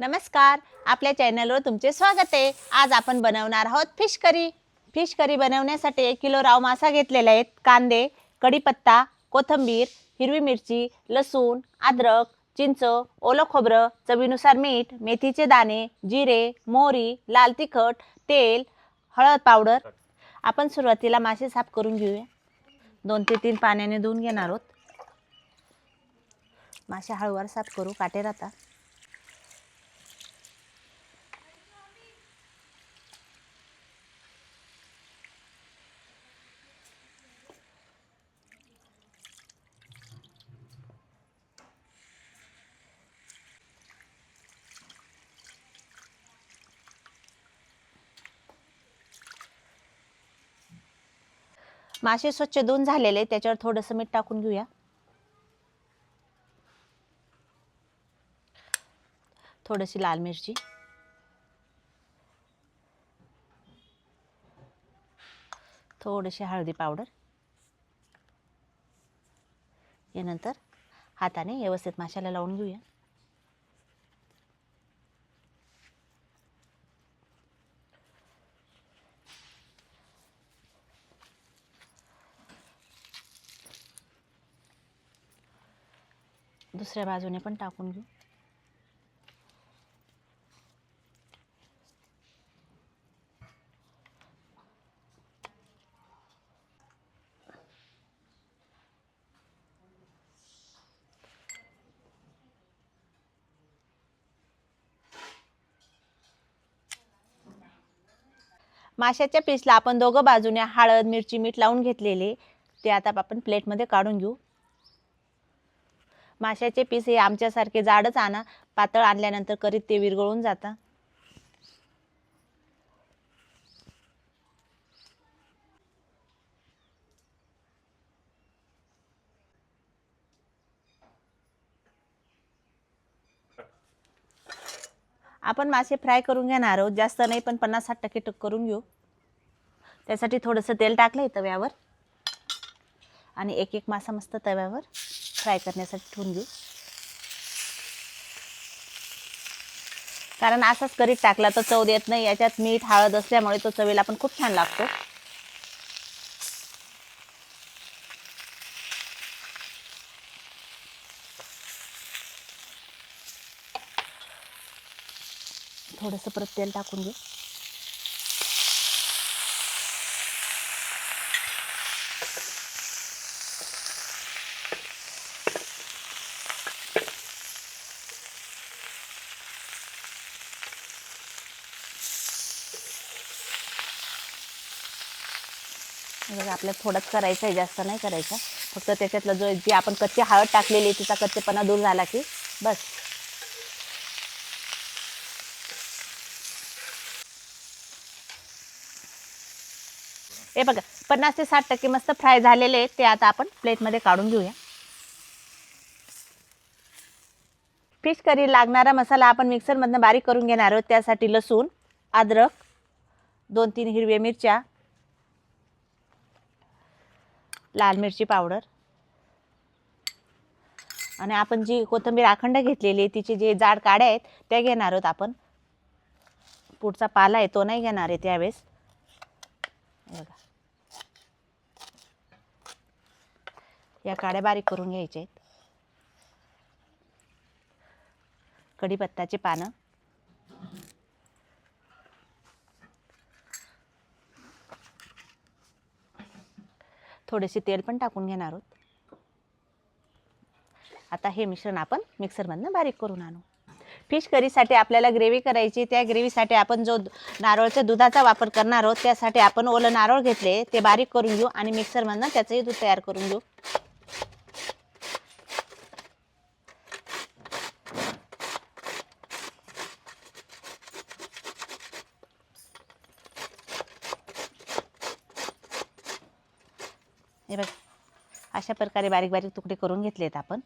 नमस्कार आपल्या चॅनलवर तुमचे स्वागत आहे. आज आपण बनवणार आहोत फिश करी. फिश करी बनवण्यासाठी एक किलो राव मासा घेतलेला आहेत कांदे कढीपत्ता कोथिंबीर हिरवी मिरची लसूण अद्रक चिंच ओलं खोबरं चवीनुसार मीठ मेथीचे दाणे जिरे मोहरी लाल तिखट तेल हळद पावडर. आपण सुरुवातीला मासे साफ करून घेऊया. दोन ते तीन पाण्याने धुवून घेणार आहोत. मासे हळूवार साफ करू. काटे राहतात. मासे स्वच्छ धुवून झालेले त्याच्यावर थोडंसं मीठ टाकून घेऊया. थोडीशी लाल मिरची. थोडीशी हळदी पावडर. यानंतर हाताने व्यवस्थित माशाला लावून घेऊया. दुसऱ्या बाजूने पण टाकून घेऊ. माशाच्या पीसला आपण दोघं बाजूने हळद मिरची मीठ लावून घेतलेले. ते आता आपण प्लेटमध्ये काढून घेऊ. माशाचे पीस हे आमच्यासारखे जाडच आणा. पातळ आणल्यानंतर करीत ते विरगळून जातं. आपण मासे फ्राय करून घेणार आहोत. जास्त नाही पण पन्नास साठ टक्के टक करून घेऊ. त्यासाठी थोडंसं तेल टाकलं आहे तव्यावर आणि एक एक मासा मस्त तव्यावर. फ्राय करण्यासाठी ठेवून घेऊ कारण असाच करीत टाकला तर चव देत नाही. याच्यात मीठ हळद असल्यामुळे तो चवीला पण खूप छान लागतो. थोडंसं परत तेल टाकून घेऊ म्हणजे आपल्याला थोडंच करायचं आहे जास्त नाही करायचं. फक्त त्याच्यातलं जो जी आपण कच्ची हळद टाकलेली आहे तिचा कच्चेपणा दूर झाला की बस. हे बघा पन्नास ते साठ टक्के मस्त फ्राय झालेले आहेत ते आता आपण प्लेटमध्ये काढून घेऊया. फिश करी लागणारा मसाला आपण मिक्सरमधनं बारीक करून घेणार आहोत त्यासाठी लसूण अद्रक दोन तीन हिरव्या मिरच्या लाल मिरची पावडर. आणि आपण जी कोथिंबीर अखंड घेतलेली आहे तिचे जे जाड काड्या आहेत त्या घेणार आहोत आपण. पुढचा पाला आहे तो नाही घेणार आहे त्यावेळेस. बघा. या काड्या बारीक करून घ्यायच्या आहेत. कढीपत्ताची पानं. थोडेसे तेल पण टाकून घेणार आहोत. आता हे मिश्रण आपण मिक्सरमधनं बारीक करून आणू. फिश करीसाठी आपल्याला ग्रेव्ही करायची त्या ग्रेव्हीसाठी आपण जो नारळच्या दुधाचा वापर करणार आहोत त्यासाठी आपण ओलं नारळ घेतले ते बारीक करून घेऊ आणि मिक्सरमधनं त्याचंही दूध तयार करून घेऊ. हे बघ अशा प्रकारे बारीक बारीक तुकडे करून घेतलेत आपण.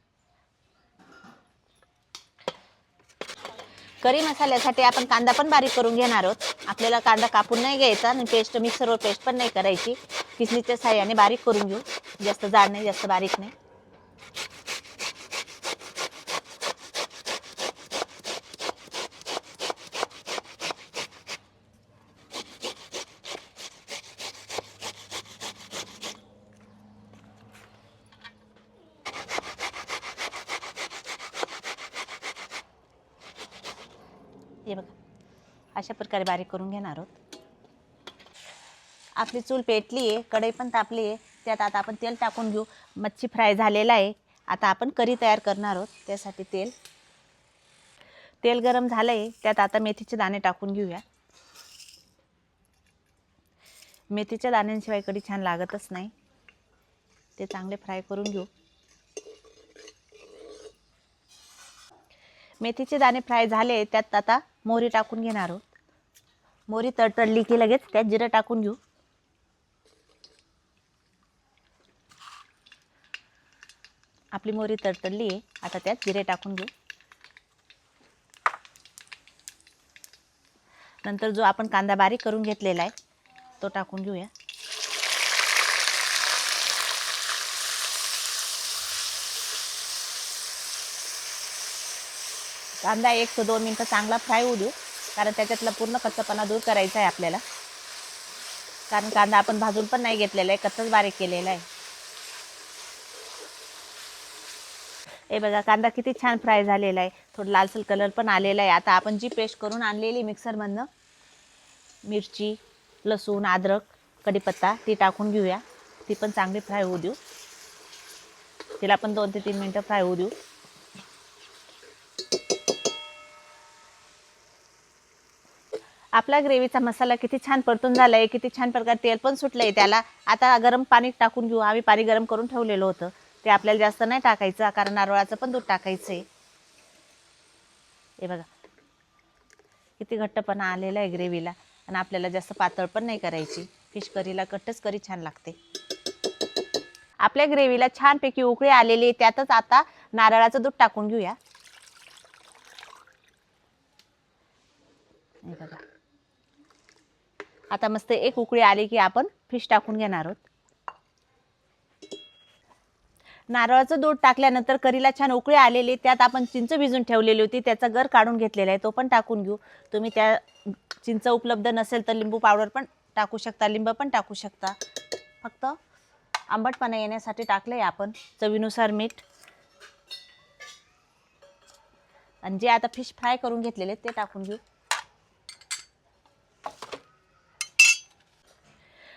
करी मसाल्यासाठी आपण कांदा पण बारीक करून घेणार आहोत. आपल्याला कांदा कापून नाही घ्यायचा आणि पेस्ट मिक्सरवर पेस्ट पण नाही करायची. किसणीच्या साह्याने बारीक करून घेऊ. जास्त जाड नाही जास्त बारीक नाही. हे बघा. अशा प्रकारे बारीक करून घेणार आहोत. आपली चूल पेटली आहे कढई पण तापली आहे. त्यात आता आपण तेल टाकून घेऊ. मच्छी फ्राय झालेला आहे. आता आपण करी तयार करणार आहोत. त्यासाठी तेल. तेल गरम झालं आहे त्यात आता मेथीचे दाणे टाकून घेऊया. मेथीच्या दाण्यांशिवाय कढी छान लागतच नाही. ते चांगले फ्राय करून घेऊ. मेथीचे दाणे फ्राय झाले त्यात आता मोहरी टाकून घेणार आहोत. मोहरी तडतडली की लगेच त्यात जिरं टाकून घेऊ. आपली मोहरी तडतडली आहे आता त्यात जिरे टाकून घेऊ. नंतर जो आपण कांदा बारीक करून घेतलेला आहे तो टाकून घेऊया. कांदा एक ते दोन मिनटं चांगला फ्राय होऊ देऊ कारण त्याच्यातला पूर्ण कच्चापणा दूर करायचा आहे आपल्याला. कारण कांदा आपण भाजून पण नाही घेतलेला आहे कच्चाच बारीक केलेला आहे. हे बघा कांदा किती छान फ्राय झालेला आहे. थोडं लालसर कलर पण आलेला आहे. आता आपण जी पेस्ट करून आणलेली मिक्सरमधनं मिरची लसूण अद्रक कढीपत्ता ती टाकून घेऊया. ती पण चांगली फ्राय होऊ देऊ. तिला पण दोन ते तीन मिनटं फ्राय होऊ देऊ. आपला ग्रेव्हीचा मसाला किती छान परतून झाला आहे किती छान प्रकारे तेल पण सुटलं आहे त्याला. आता गरम पाणी टाकून घेऊ. आम्ही पाणी गरम करून ठेवलेलं होतं. ते आपल्याला जास्त नाही टाकायचं कारण नारळाचं पण दूध टाकायचं आहे हे बघा. किती घट्टपणा आलेला आहे ग्रेव्हीला. आणि आपल्याला जास्त पातळ पण नाही करायची. फिश करीला कट्टच करी छान लागते. आपल्या ग्रेव्हीला छानपैकी उकळी आलेली आहे. त्यातच आता नारळाचं दूध टाकून घेऊया. हे बघा. आता मस्त एक उकळी आली की आपण फिश टाकून घेणार आहोत. नारळाचं दूध टाकल्यानंतर करीला छान उकळी आलेली त्यात आपण चिंच भिजून ठेवलेली होती त्याचा गर काढून घेतलेला आहे तो पण टाकून घेऊ. तुम्ही त्या चिंच उपलब्ध नसेल तर लिंबू पावडर पण टाकू शकता लिंब पण टाकू शकता. फक्त आंबटपणा येण्यासाठी टाकलं आहे आपण चवीनुसार मीठ. आणि जे आता फिश फ्राय करून घेतलेले ते टाकून घेऊ.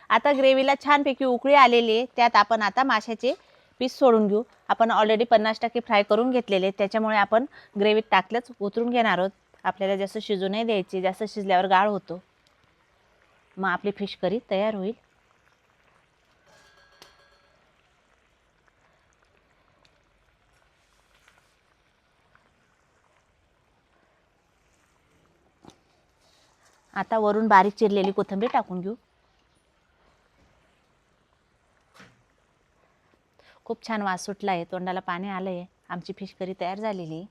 आता ग्रेव्हीला छानपैकी उकळी आलेली आहे. त्यात आपण आता माशाचे पीस सोडून घेऊ. आपण ऑलरेडी पन्नास टक्के फ्राय करून घेतलेले त्याच्यामुळे आपण ग्रेव्हीत टाकलंच उतरून घेणार आहोत. आपल्याला जास्त शिजू नाही द्यायची जास्त शिजल्यावर गाळ होतो. मग आपली फिश करी तयार होईल. आता वरून बारीक चिरलेली कोथिंबीर टाकून घेऊ. खूप छान वास सुटला आहे तोंडाला पाणी आलं आहे आमची फिश करी तयार झालेली.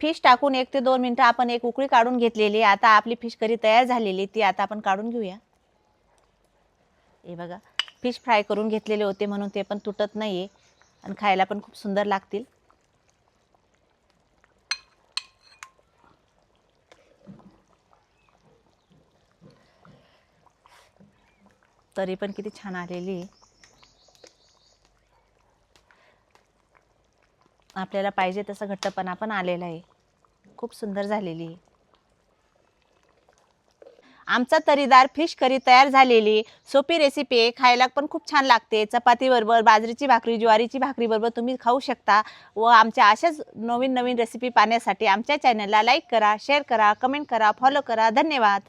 फिश टाकून एक ते दोन मिनटं आपण एक उकळी काढून घेतलेली. आता आपली फिश करी तयार झालेली. ती आता आपण काढून घेऊया. हे बघा फिश फ्राय करून घेतलेले होते म्हणून ते पण तुटत नाही आहे आणि खायला पण खूप सुंदर लागतील. तरी पण किती छान आलेली आपल्याला पाहिजे तसं घट्टपणा पण आलेला आहे. खूप सुंदर झालेली आहे. आमचा तरीदार फिश करी तयार झालेली सोपी रेसिपी आहे. खायला पण खूप छान लागते. चपातीबरोबर बाजरीची भाकरी ज्वारीची भाकरीबरोबर तुम्ही खाऊ शकता. व आमच्या अशाच नवीन नवीन रेसिपी पाहण्यासाठी आमच्या चॅनलला लाईक करा शेअर करा कमेंट करा फॉलो करा. धन्यवाद.